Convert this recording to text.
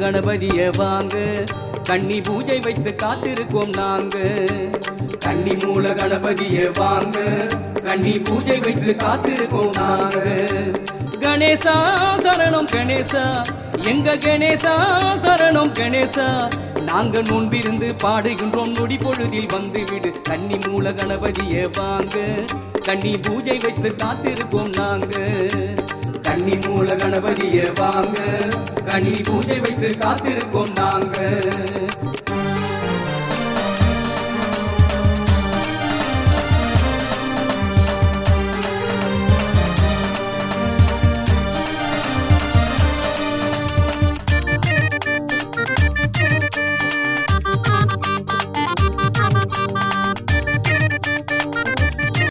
கணபதிய வாங்க. கன்னி பூஜை வைத்து காத்திருக்கோம் நாங்க. கன்னி மூல கணபதிய வாங்க. கன்னி பூஜை வைத்து காத்திருக்கோம் நாங்க. கணேசா சரணம் கணேசா. எங்க கணேசா சரணம் கணேசா. நாங்க நோன்பிருந்து பாடுகின்றோம் நொடி பொழுதில் வந்துவிடு. கன்னி மூல கணபதிய வாங்க. கன்னி பூஜை வைத்து காத்திருக்கோம் நாங்க. கன்னி மூல கணபதிய வாங்க கனி பூஜை வைத்து காத்திருக்கோம்